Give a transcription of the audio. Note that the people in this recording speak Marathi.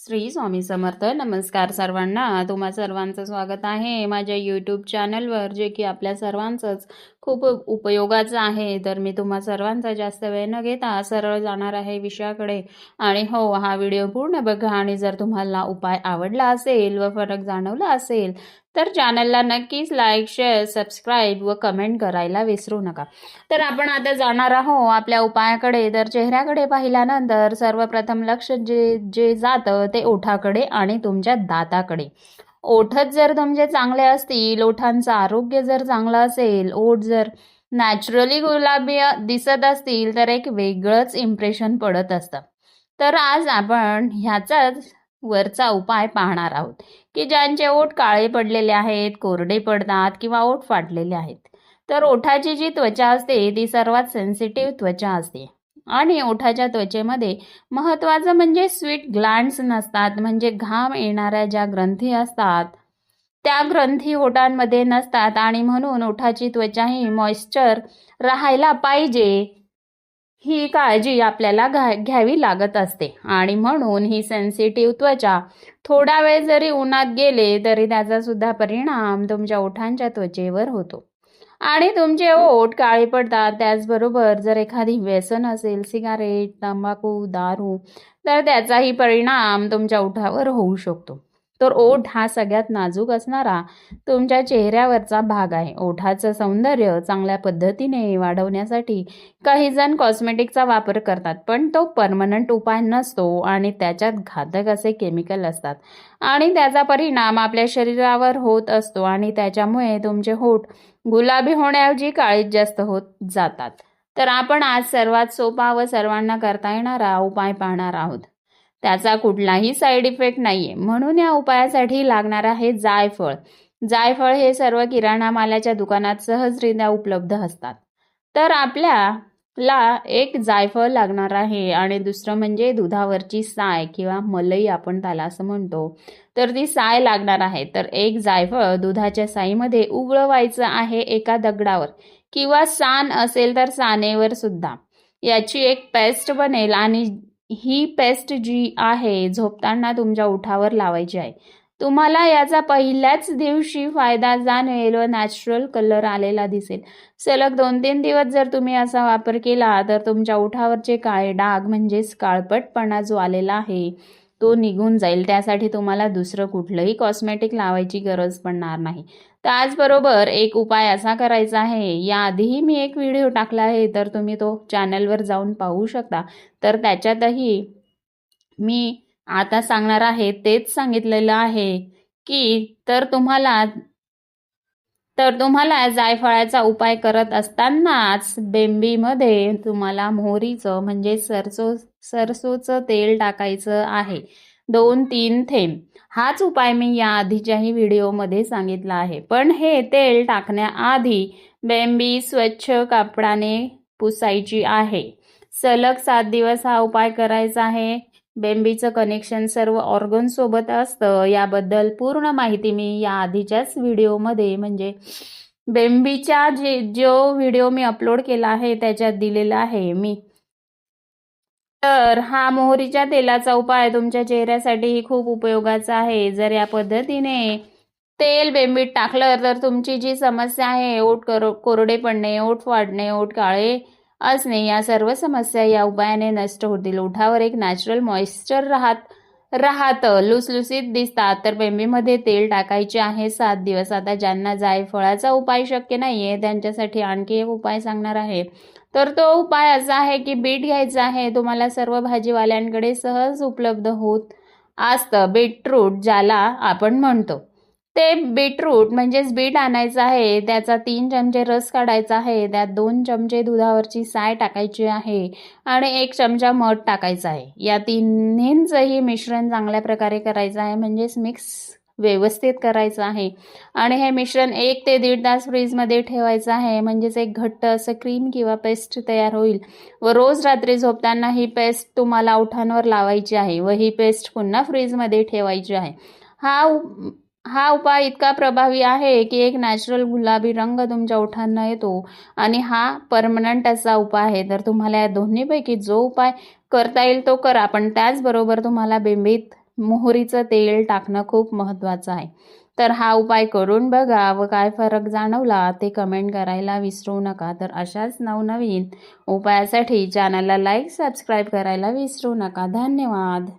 श्री स्वामी समर्थ. नमस्कार सर्वांना. तुम्हा सर्वांचं स्वागत आहे माझ्या यूट्यूब चॅनलवर जे की आपल्या सर्वांचंच खूप उपयोगाचं आहे. तर मी तुम्हा सर्वांचा जास्त वेळ न घेता सरळ जाणार आहे विषयाकडे आणि हो हा व्हिडिओ पूर्ण बघा आणि जर तुम्हाला उपाय आवडला असेल व फरक जाणवला असेल तर चॅनलला नक्कीच लाईक शेअर सबस्क्राईब व कमेंट करायला विसरू नका. तर आपण आता जाणार आहोत आपल्या उपायाकडे. तर चेहऱ्याकडे पाहिल्यानंतर सर्वप्रथम लक्ष जे जे जातं ते ओठाकडे आणि तुमच्या दाताकडे. ओठच जर तुमचे चांगले असतील ओठांचं आरोग्य जर चांगलं असेल ओठ जर नॅचरली गुलाबी दिसत असतील तर एक वेगळंच इम्प्रेशन पडत असतं. तर आज आपण ह्याचाच वरचा उपाय पाहणार आहोत की ज्यांचे ओठ काळे पडलेले आहेत कोरडे पडतात किंवा ओठ फाटलेले आहेत. तर ओठाची जी त्वचा असते ती सर्वात सेन्सिटिव्ह त्वचा असते. आणि ओठाच्या त्वचेमध्ये महत्त्वाचं म्हणजे स्वीट ग्लँड्स नसतात म्हणजे घाम येणाऱ्या ज्या ग्रंथी असतात त्या ग्रंथी ओठांमध्ये नसतात आणि म्हणून ओठाची त्वचा ही मॉइश्चर राहायला पाहिजे. ही काळजी आपल्याला घा घ्यावी लागत असते आणि म्हणून ही सेन्सिटिव्ह त्वचा थोडा वेळ जरी उन्हात गेले तरी त्याचा सुद्धा परिणाम तुमच्या ओठांच्या त्वचेवर होतो. आणि तुमचे हो, ओठ काळे पडतात. त्याचबरोबर जर एखादी व्यसन असेल सिगारेट तंबाखू दारू तर त्याचाही परिणाम तुमच्या ओठावर होऊ शकतो. तर ओठ हा सगळ्यात नाजूक असणारा तुमच्या चेहऱ्यावरचा भाग आहे. ओठाचं सौंदर्य चांगल्या पद्धतीने वाढवण्यासाठी काही जण कॉस्मेटिकचा वापर करतात पण तो परमनंट उपाय नसतो आणि त्याच्यात घातक असे केमिकल असतात. आणि त्याचा परिणाम आपल्या शरीरावर होत असतो आणि त्याच्यामुळे तुमचे होठ गुलाबी होण्याऐवजी काळीच जास्त होत जातात. तर आपण आज सर्वात सोपा व सर्वांना करता येणारा उपाय पाहणार आहोत. त्याचा कुठलाही साईड इफेक्ट नाहीये. म्हणून या उपायासाठी लागणार आहे जायफळ. जायफळ हे सर्व किराणा मालाच्या दुकानात सहजरित्या उपलब्ध असतात. तर आपल्या ला एक जायफळ लागणार आहे आणि दुसरं म्हणजे दुधावरची साय किंवा मलई आपण त्याला असं म्हणतो. तर ती साय लागणार आहे. तर एक जायफळ दुधाच्या साईमध्ये उगळवायचं आहे एका दगडावर किंवा सान असेल तर सानेवर सुद्धा. याची एक पेस्ट बनेल आणि ही पेस्ट जी आहे झोपताना तुमच्या उठावर लावायची आहे. तुम्हाला याचा पहिल्याच दिवशी फायदा जाणवेल व नॅचरल कलर आलेला दिसेल. सलग दोन तीन दिवस जर तुम्ही असा वापर केला तर तुमच्या उठावरचे काळे डाग म्हणजेच काळपटपणा जो आलेला आहे तो निघून जाईल. त्यासाठी तुम्हाला दुसरं कुठलंही कॉस्मेटिक लावायची गरज पडणार नाही. त्याचबरोबर एक उपाय असा करायचा आहे. याआधीही मी एक व्हिडिओ टाकला आहे तर तुम्ही तो चॅनलवर जाऊन पाहू शकता. तर त्याच्यातही मी आता सांगणार आहे तेच सांगितलेलं आहे की तर तुम्हाला तर तुम्हाला जायफळाचा उपाय करत असतानाच बेंबीमध्ये तुम्हाला मोहरीचं म्हणजे सरसो सरसोचं तेल टाकायचं आहे. दोन तीन थेंब. हाच उपाय मी या आधीच्याही व्हिडिओमध्ये सांगितला आहे. पण हे तेल टाकण्याआधी बेंबी स्वच्छ कापडाने पुसायची आहे. सलग सात दिवस हा उपाय करायचा आहे. बेंबीचं कनेक्शन सर्व ऑर्गनसोबत असतं. याबद्दल पूर्ण माहिती मी या आधीच्याच व्हिडिओमध्ये म्हणजे बेंबीच्या जे जो व्हिडिओ मी अपलोड केला आहे त्याच्यात दिलेला आहे मी. तर हा मोहरीच्या तेलाचा उपाय तुमच्या चेहऱ्यासाठीही खूप उपयोगाचा आहे. जर या पद्धतीने तेल बेंबीत टाकलं तर तुमची जी समस्या आहे ओठ कोरडे पडणे ओठ फाडणे ओठ काळे असणे या सर्व समस्या या उपायाने नष्ट होतील. ओठावर एक नॅचरल मॉइश्चर राहत राहतं लुसलुसीत दिसतात. तर बेंबीमध्ये तेल टाकायचे आहे सात दिवस. आता ज्यांना जायफळाचा उपाय शक्य नाही आहे त्यांच्यासाठी आणखी एक उपाय सांगणार आहे. तर तो उपाय असा आहे की बीट घ्यायचा आहे. तुम्हाला सर्व भाजीवाल्यांकडे सहज उपलब्ध होत असतं. बीटरूट ज्याला आपण म्हणतो. ते बीटरूट म्हणजेच बीट आणायचं आहे त्याचा तीन चमचे रस काढायचा आहे त्यात दोन चमचे दुधावरची साय टाकायची आहे आणि एक चमचा मध टाकायचा आहे. या तिन्हींचंही मिश्रण चांगल्या प्रकारे करायचं आहे म्हणजेच मिक्स व्यवस्थित करायचं आहे. आणि हे मिश्रण एक ते दीड तास फ्रीजमध्ये ठेवायचं आहे म्हणजेच एक घट्ट असं क्रीम किंवा पेस्ट तयार होईल. व रोज रात्री झोपताना ही पेस्ट तुम्हाला उठांवर लावायची आहे व ही पेस्ट पुन्हा फ्रीजमध्ये ठेवायची आहे. हा हा उपाय इतका प्रभावी आहे की एक नॅचरल गुलाबी रंग तुमच्या ओठांना येतो आणि हा परमनंट असा उपाय आहे. तर तुम्हाला या दोन्हीपैकी जो उपाय करता येईल तो करा. पण त्याचबरोबर तुम्हाला बिंबीत मोहरीचं तेल टाकणं खूप महत्त्वाचं आहे. तर हा उपाय करून बघा व काय फरक जाणवला ते कमेंट करायला विसरू नका. तर अशाच नवनवीन उपायासाठी चॅनलला लाईक सबस्क्राईब करायला विसरू नका. धन्यवाद.